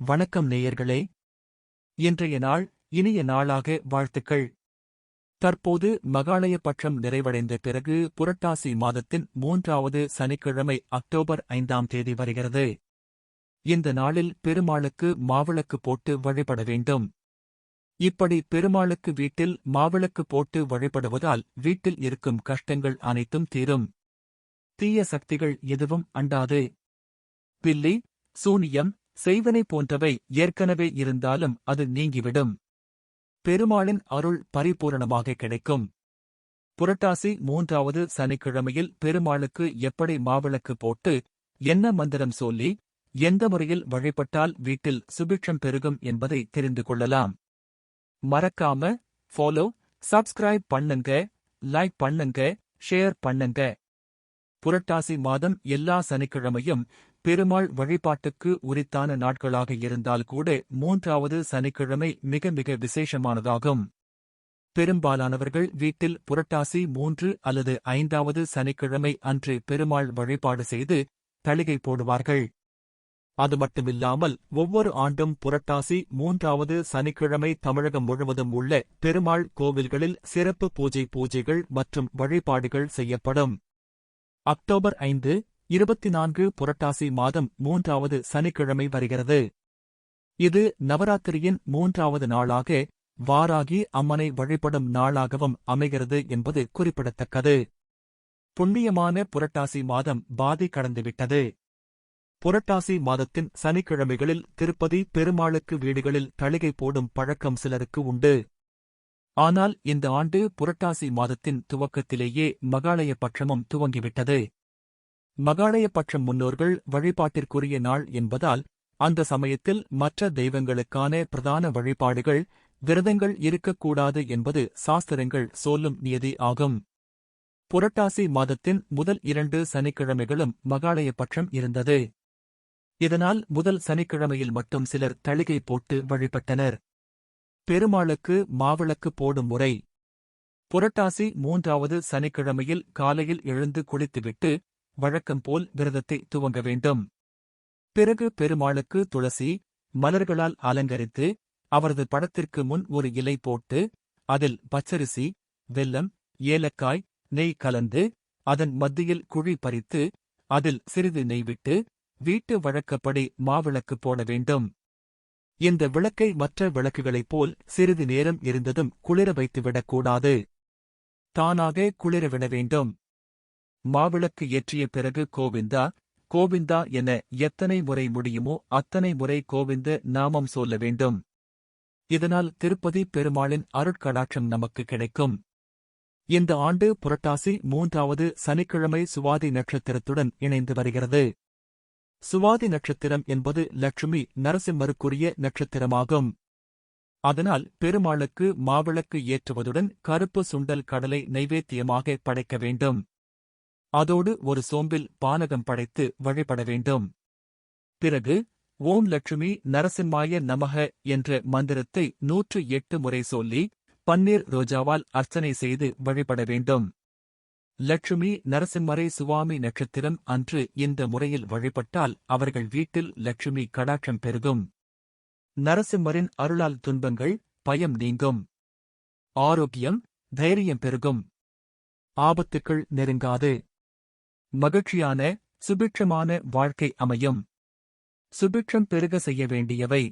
வணக்கம் நேயர்களே. இன்றைய நாள் இனிய நாளாக வாழ்த்துக்கள். தற்போது மகாலய பட்சம் நிறைவடைந்த பிறகு புரட்டாசி மாதத்தின் மூன்றாவது சனிக்கிழமை அக்டோபர் ஐந்தாம் தேதி வருகிறது. இந்த நாளில் பெருமாளுக்கு மாவிளக்கு போட்டு வழிபட வேண்டும். இப்படி பெருமாளுக்கு வீட்டில் மாவிளக்கு போட்டு வழிபடுவதால் வீட்டில் இருக்கும் கஷ்டங்கள் அனைத்தும் தீரும். தீய சக்திகள் எதுவும் அண்டாது. பில்லி சூனியம் செய்வனை போன்றவை ஏற்கனவே இருந்தாலும் அது நீங்கிவிடும். பெருமாளின் அருள் பரிபூரணமாக கிடைக்கும். புரட்டாசி மூன்றாவது சனிக்கிழமையில் பெருமாளுக்கு எப்படி மாவிளக்கு போட்டு என்ன மந்திரம் சொல்லி எந்த முறையில் வழிபட்டால் வீட்டில் சுபிட்சம் பெருகும் என்பதை தெரிந்து கொள்ளலாம். மறக்காம ஃபாலோ சப்ஸ்கிரைப் பண்ணுங்க லைக் பண்ணுங்க ஷேர் பண்ணுங்க. புரட்டாசி மாதம் எல்லா சனிக்கிழமையும் பெருமாள் வழிபாட்டுக்கு உரித்தான நாட்களாக இருந்தால் கூட மூன்றாவது சனிக்கிழமை மிக மிக விசேஷமானதாகும். பெரும்பாலானவர்கள் வீட்டில் புரட்டாசி மூன்று அல்லது ஐந்தாவது சனிக்கிழமை அன்று பெருமாள் வழிபாடு செய்து தளிகை போடுவார்கள். அது மட்டுமில்லாமல் ஒவ்வொரு ஆண்டும் புரட்டாசி மூன்றாவது சனிக்கிழமை தமிழகம் முழுவதும் உள்ள பெருமாள் கோவில்களில் சிறப்பு பூஜை பூஜைகள் மற்றும் வழிபாடுகள் செய்யப்படும். அக்டோபர் ஐந்து இருபத்தி நான்கு புரட்டாசி மாதம் மூன்றாவது சனிக்கிழமை வருகிறது. இது நவராத்திரியின் மூன்றாவது நாளாக வாராகி அம்மனை வழிபடும் நாளாகவும் அமைகிறது என்பது குறிப்பிடத்தக்கது. புண்ணியமான புரட்டாசி மாதம் பாதி கடந்துவிட்டது. புரட்டாசி மாதத்தின் சனிக்கிழமைகளில் திருப்பதி பெருமாளுக்கு வீடுகளில் தளிகை போடும் பழக்கம் சிலருக்கு உண்டு. ஆனால் இந்த ஆண்டு புரட்டாசி மாதத்தின் துவக்கத்திலேயே மகாலய பட்சமும் துவங்கிவிட்டது. மகாலய பட்சம் முன்னோர்கள் வழிபாட்டிற்குரிய நாள் என்பதால் அந்த சமயத்தில் மற்ற தெய்வங்களுக்கான பிரதான வழிபாடுகள் விரதங்கள் இருக்கக்கூடாது என்பது சாஸ்திரங்கள் சொல்லும் நியதி ஆகும். புரட்டாசி மாதத்தின் முதல் இரண்டு சனிக்கிழமைகளும் மகாலய பட்சம் இருந்தது. இதனால் முதல் சனிக்கிழமையில் மட்டும் சிலர் தளிகை போட்டு வழிபட்டனர். பெருமாளுக்கு மாவிளக்கு போடும் முறை. புரட்டாசி மூன்றாவது சனிக்கிழமையில் காலையில் எழுந்து குளித்துவிட்டு வழக்கம் போல் விரதத்தை துவங்க வேண்டும். பிறகு பெருமாளுக்கு துளசி மலர்களால் அலங்கரித்து அவரது படத்திற்கு முன் ஒரு இலை போட்டு அதில் பச்சரிசி வெல்லம் ஏலக்காய் நெய் கலந்து அதன் மத்தியில் குழி பறித்து அதில் சிறிது நெய் விட்டு வீட்டு வழக்கப்படி மாவிளக்கு போட வேண்டும். இந்த விளக்கை மற்ற விளக்குகளைப் போல் சிறிது நேரம் இருந்ததும் குளிர வைத்துவிடக்கூடாது தானாக குளிரவிட வேண்டும். மாவிளக்கு ஏற்றிய பிறகு கோவிந்தா கோவிந்தா என எத்தனை முறை முடியுமோ அத்தனை முறை கோவிந்த நாமம் சொல்ல வேண்டும். இதனால் திருப்பதி பெருமாளின் அருட்கடாட்சம் நமக்கு கிடைக்கும். இந்த ஆண்டு புரட்டாசி மூன்றாவது சனிக்கிழமை சுவாதி நட்சத்திரத்துடன் இணைந்து வருகிறது. சுவாதி நட்சத்திரம் என்பது லட்சுமி நரசிம்மருக்குரிய நட்சத்திரமாகும். அதனால் பெருமாளுக்கு மாவிளக்கு ஏற்றுவதுடன் கருப்பு சுண்டல் கடலை நைவேத்தியமாக படைக்க வேண்டும். அதோடு ஒரு சோம்பில் பானகம் படைத்து வழிபட வேண்டும். பிறகு ஓம் லட்சுமி நரசிம்மாய நமக என்ற மந்திரத்தை நூற்று எட்டு முறை சொல்லி பன்னீர் ரோஜாவால் அர்ச்சனை செய்து வழிபட வேண்டும். லட்சுமி நரசிம்மரை சுவாமி நட்சத்திரம் அன்று இந்த முறையில் வழிபட்டால் அவர்கள் வீட்டில் லட்சுமி கடாட்சம் பெருகும். நரசிம்மரின் அருளால் துன்பங்கள் பயம் நீங்கும். ஆரோக்கியம் தைரியம் பெருகும். ஆபத்துக்கள் நெருங்காது. மகிழ்ச்சியான சுபிட்சமான வாழ்க்கை அமையும். சுபிட்சம் பெருக செய்ய வேண்டியவை.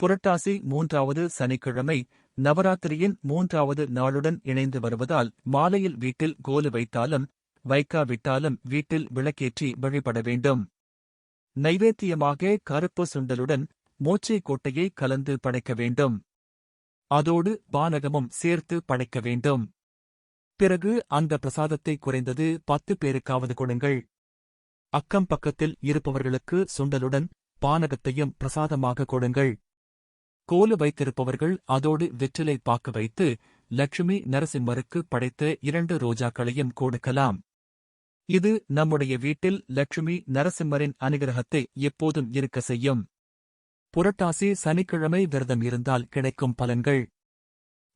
புரட்டாசி மூன்றாவது சனிக்கிழமை நவராத்திரியின் மூன்றாவது நாளுடன் இணைந்து வருவதால் மாலையில் வீட்டில் கோலு வைத்தாலும் வைக்காவிட்டாலும் வீட்டில் விளக்கேற்றி வழிபட வேண்டும். நைவேத்தியமாக கருப்பு சுண்டலுடன் மோச்சை கோட்டையை கலந்து படைக்க வேண்டும். அதோடு பானகமும் சேர்த்து படைக்க வேண்டும். பிறகு அந்த பிரசாதத்தை குறைந்தது பத்து பேருக்காவது கொடுங்கள். அக்கம் பக்கத்தில் இருப்பவர்களுக்கு சுண்டலுடன் பானகத்தையும் பிரசாதமாக கொடுங்கள். கோலு வைத்திருப்பவர்கள் அதோடு வெற்றிலை பாக்கு வைத்து லட்சுமி நரசிம்மருக்கு படைத்த இரண்டு ரோஜாக்களையும் கொடுக்கலாம். இது நம்முடைய வீட்டில் லட்சுமி நரசிம்மரின் அனுகிரகத்தை எப்போதும் இருக்க செய்யும். புரட்டாசி சனிக்கிழமை விரதம் இருந்தால் கிடைக்கும் பலன்கள்.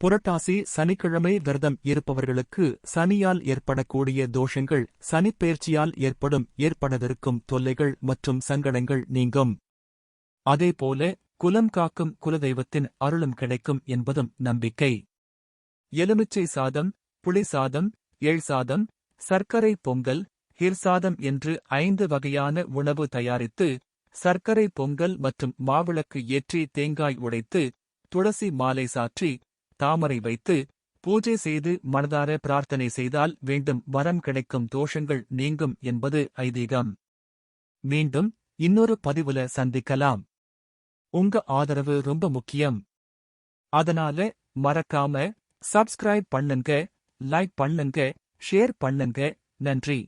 புரட்டாசி சனிக்கிழமை விரதம் இருப்பவர்களுக்கு சனியால் ஏற்படக்கூடிய தோஷங்கள் சனிப்பெயர்ச்சியால் ஏற்படும் ஏற்படவிருக்கும் தொல்லைகள் மற்றும் சங்கடங்கள் நீங்கும். அதேபோல குலம் காக்கும் குலதெய்வத்தின் அருளும் கிடைக்கும் என்பதும் நம்பிக்கை. எலுமிச்சை சாதம் புளி சாதம் எள் சாதம் சர்க்கரை பொங்கல் ஹிர் சாதம் என்று ஐந்து வகையான உணவு தயாரித்து சர்க்கரை பொங்கல் மற்றும் மாவிளக்கு ஏற்றி தேங்காய் உடைத்து துளசி மாலை சாற்றி தாமரை வைத்து பூஜை செய்து மனதார பிரார்த்தனை செய்தால் வேண்டும். வரம் கிடைக்கும் தோஷங்கள் நீங்கும் என்பது ஐதீகம். மீண்டும் இன்னொரு பதிவுல சந்திக்கலாம். உங்க ஆதரவு ரொம்ப முக்கியம். அதனால மறக்காம சப்ஸ்கிரைப் பண்ணுங்க லைக் பண்ணுங்க ஷேர் பண்ணுங்க. நன்றி.